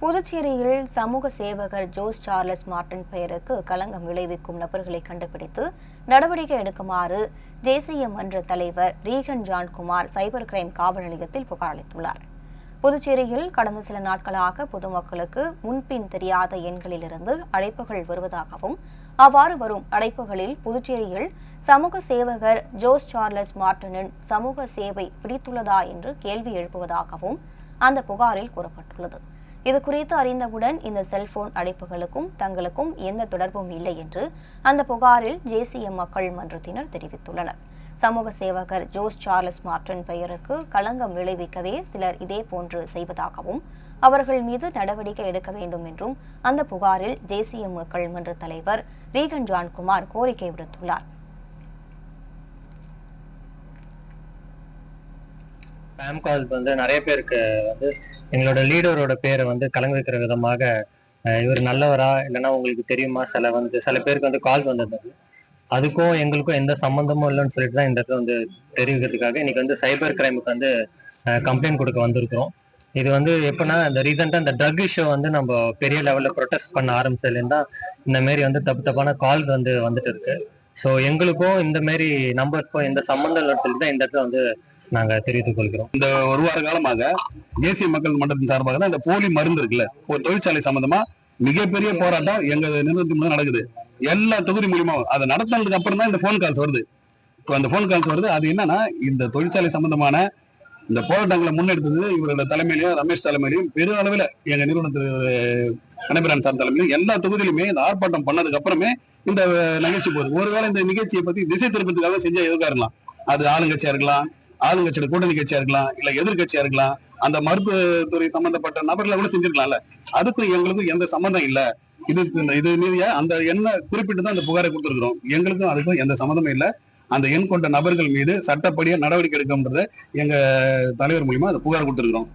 புதுச்சேரியில் சமூக சேவகர் ஜோஸ் சார்லஸ் மார்டின் பெயருக்கு களங்கம் விளைவிக்கும் நபர்களை கண்டுபிடித்து நடவடிக்கை எடுக்குமாறு தேசிய மன்ற தலைவர் ரீகன் ஜான்குமார் சைபர் கிரைம் காவல் நிலையத்தில் புகார் அளித்துள்ளார். புதுச்சேரியில் கடந்த சில நாட்களாக பொதுமக்களுக்கு முன்பின் தெரியாத எண்களிலிருந்து அழைப்புகள் வருவதாகவும் அவ்வாறு வரும் அழைப்புகளில் புதுச்சேரியில் சமூக சேவகர் ஜோஸ் சார்லஸ் மார்டினின் சமூக சேவை பிடித்துள்ளதா என்று கேள்வி எழுப்புவதாகவும் அந்த புகாரில் கூறப்பட்டுள்ளது. இது குறித்து அறிந்தவுடன் இந்த செல்போன் அடைப்புகளுக்கும் தங்களுக்கும் எந்த தொடர்பும் இல்லை என்று அந்த புகாரில் ஜேசிஎம் மக்கள் மன்றத்தினர் தெரிவித்துள்ளனர். சமூக சேவகர் ஜோஸ் சார்லஸ் மார்டன் பெயருக்கு களங்கம் விளைவிக்கவே சிலர் இதே போன்று செய்வதாகவும் அவர்கள் மீது நடவடிக்கை எடுக்க வேண்டும் என்றும் அந்த புகாரில் தேசிய மக்கள் மன்ற தலைவர் ரீகன் ஜான்குமார் கோரிக்கை விடுத்துள்ளார். ஸ்பேம் கால்ஸ் வந்து நிறைய பேருக்கு வந்து எங்களோட லீடரோட பேரை வந்து கலங்க வைக்கிற விதமாக இவர் நல்லவரா இல்லைன்னா உங்களுக்கு தெரியுமா? சில வந்து சில பேருக்கு வந்து கால் வந்திருந்தது. அதுக்கும் எங்களுக்கும் எந்த சம்மந்தமும் இல்லைன்னு சொல்லிட்டு தான் இந்த இடத்துல வந்து தெரிவிக்கிறதுக்காக இன்னைக்கு வந்து சைபர் கிரைமுக்கு வந்து கம்ப்ளைண்ட் கொடுக்க வந்திருக்கிறோம். இது வந்து எப்படின்னா இந்த ரீசெண்டாக இந்த ட்ரக் இஷ்யூ வந்து நம்ம பெரிய லெவலில் ப்ரொடெஸ்ட் பண்ண ஆரம்பிச்சதுலேருந்து தான் இந்த மாரி வந்து தப்பு தப்பான கால்ஸ் வந்து வந்துட்டு இருக்கு. ஸோ எங்களுக்கும் இந்த மாரி நம்பர்ஸ்க்கும் எந்த சம்மந்தம் இல்லைன்னு சொல்லிட்டு தான் இந்த இடத்துல வந்து நாங்கள் தெரிவித்துக் கொள்கிறோம். இந்த ஒரு வார காலமாக தேசிய மக்கள் மன்றத்தின் சார்பாக தான் இந்த போலி மருந்து இருக்குல்ல ஒரு தொழிற்சாலை சம்பந்தமா மிகப்பெரிய போராட்டம் எங்க நிறுவனத்தின் மூலம் நடக்குது. எல்லா தொகுதி மூலியமா அதை நடத்தினதுக்கு அப்புறம் தான் இந்த போன் கால்ஸ் வருது. இப்போ அந்த போன் கால்ஸ் வருது அது என்னன்னா இந்த தொழிற்சாலை சம்பந்தமான இந்த போராட்டங்களை முன்னெடுத்தது இவரோட தலைமையிலையும் ரமேஷ் தலைமையிலையும் பெரிய அளவில் எங்க நிறுவனத்தில் கணபிரான் சார் தலைமையிலும் எல்லா தொகுதியிலுமே இந்த ஆர்ப்பாட்டம் பண்ணதுக்கு அப்புறமே இந்த நிகழ்ச்சி போகுது. ஒருவேளை இந்த நிகழ்ச்சியை பத்தி திசை திருப்பத்துக்காக செஞ்சா எதுக்காக இருக்கலாம் அது ஆளுங்கட்சியா இருக்கலாம் ஆளுங்கட்சியோட கூட்டணி கட்சியா இருக்கலாம் இல்ல எதிர்கட்சியா இருக்கலாம் அந்த மருத்துவத்துறை சம்பந்தப்பட்ட நபர்களை கூட செஞ்சிருக்கலாம்ல. அதுக்கும் எங்களுக்கும் எந்த சம்மந்தம் இல்ல. இது இது மீதியா அந்த எண்ணை குறிப்பிட்டு தான் அந்த புகாரை கொடுத்துருக்கிறோம். எங்களுக்கும் அதுக்கும் எந்த சம்மந்தமும் இல்ல. அந்த எண் கொண்ட நபர்கள் மீது சட்டப்படியா நடவடிக்கை எடுக்கன்றத எங்க தலைவர் மூலியமா அந்த புகார் கொடுத்துருக்கிறோம்.